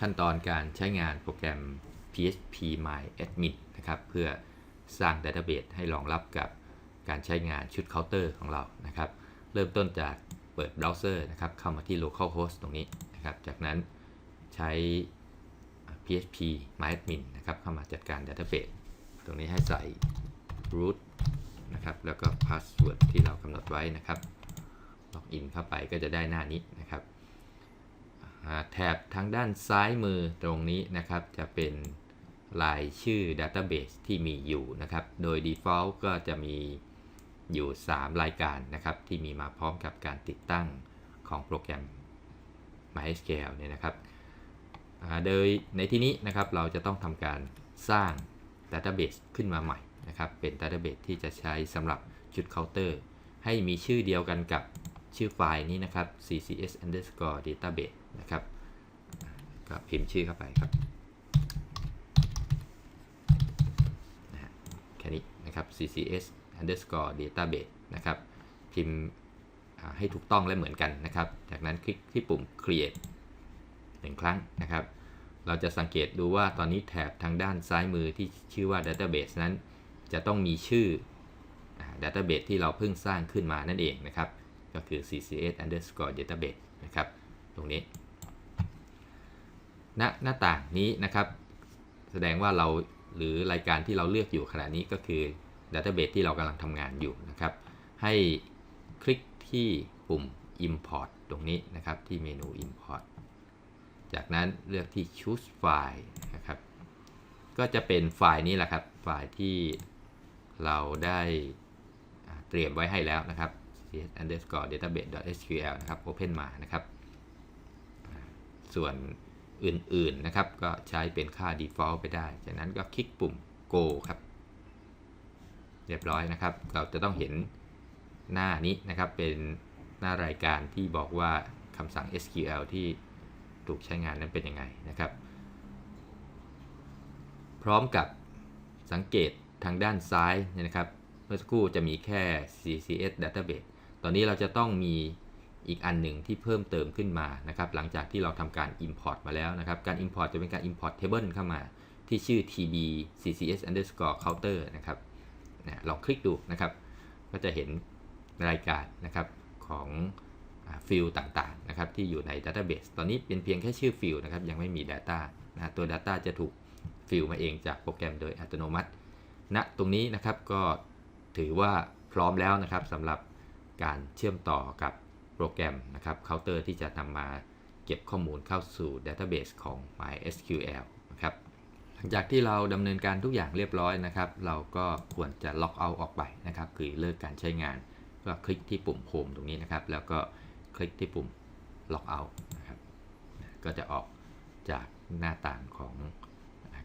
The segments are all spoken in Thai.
ขั้นตอนการใช้งานโปรแกรม PHP My Admin นะครับเพื่อสร้าง Database ให้รองรับกับการใช้งานชุดเคาน์เตอร์ของเรานะครับ เริ่มต้นจากเปิดเบราว์เซอร์นะครับเข้ามาที่ localhost ตรงนี้นะครับ จากนั้นใช้ PHP My Admin นะครับเข้ามาจัดการ Database ตรงนี้ให้ใส่ root นะครับแล้วก็ password ที่เรากำหนดไว้นะครับล็อกอินเข้าไปก็จะได้หน้านี้นะครับ แถบทางด้านซ้ายมือตรงนี้นะครับ จะเป็นรายชื่อ Database ที่มีอยู่นะครับ โดย Default ก็จะมีอยู่ 3 รายการนะครับ ที่มีมาพร้อมกับการติดตั้งของโปรแกรม MySQL เนี่ยนะครับโดยในที่นี้นะครับเราจะต้องทำการสร้าง Database ขึ้นมาใหม่นะครับ เป็น Database ที่จะใช้สำหรับชุดเคาน์เตอร์ ให้มีชื่อเดียวกันกับชื่อไฟล์นี้นะครับ ccs underscore database นะครับก็พิมพ์ชื่อเข้าไปครับนะฮะแค่นี้นะครับ ccs underscore database นะครับ พิมพ์ให้ถูกต้องและเหมือนกันนะครับ จากนั้นคลิกที่ปุ่ม create หนึ่งครั้งนะครับ เราจะสังเกตดูว่าตอนนี้แถบทางด้านซ้ายมือที่ชื่อว่า database นั้น จะต้องมีชื่อ database ที่เราเพิ่งสร้างขึ้นมานั่นเองนะครับ ก็คือ ccs underscore database นะครับ ตรงนี้ณหน้าต่างนี้นะครับ แสดงว่าเราหรือรายการที่เราเลือกอยู่ขณะนี้ก็คือ database ที่เรากำลังทำงานอยู่นะครับ ให้คลิกที่ปุ่ม import ตรงนี้นะครับที่เมนู import จากนั้นเลือกที่ choose file นะครับ ก็จะเป็นไฟล์นี้แหละครับ ไฟล์ที่เราได้เตรียมไว้ให้แล้วนะครับ cs underscore database sql นะครับ open มานะครับ ส่วนอื่นๆนะครับ ก็ใช้เป็นค่า default ไปได้ จากนั้นก็คลิกปุ่ม go ครับ เรียบร้อยนะครับ เราจะต้องเห็นหน้านี้นะครับเป็นหน้ารายการที่บอกว่าคำสั่ง SQL ที่ถูกใช้งานนั้นเป็นยังไงนะครับ พร้อมกับสังเกตทางด้านซ้ายเนี่ยนะครับ เมื่อสักครู่จะมีแค่ CCS database ตอนนี้เราจะต้องมี อีกอันหนึ่งที่เพิ่มเติมขึ้นมานะครับหลังจากที่เราทำการ import มาแล้วนะครับการ import จะเป็นการ import table เข้ามาที่ชื่อ tb ccs underscore counter นะครับนะลองคลิกดูนะครับ ก็จะเห็นรายการนะครับของฟิลต่างๆนะครับที่อยู่ใน database ตอนนี้เป็นเพียงแค่ชื่อฟิลนะครับยังไม่มี data นะตัว data จะถูกฟิลมาเองจากโปรแกรมโดยอัตโนมัติณตรงนี้นะครับก็ถือว่าพร้อมแล้วนะครับสำหรับการเชื่อมต่อกับ โปรแกรมนะครับเคาน์เตอร์ที่จะนำมาเก็บข้อมูลเข้าสู่ Database ของ MySQL นะครับหลังจากที่เราดำเนินการทุกอย่างเรียบร้อยนะครับ เราก็ควรจะล็อกเอาออกไปนะครับ คือเลิกการใช้งาน ก็คลิกที่ปุ่ม Home ตรงนี้นะครับ แล้วก็คลิกที่ปุ่ม Log out นะครับก็จะออกจากหน้าต่างของ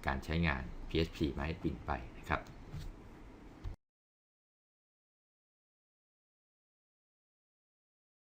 การใช้งาน PHP ไม้ปินไปนะครับ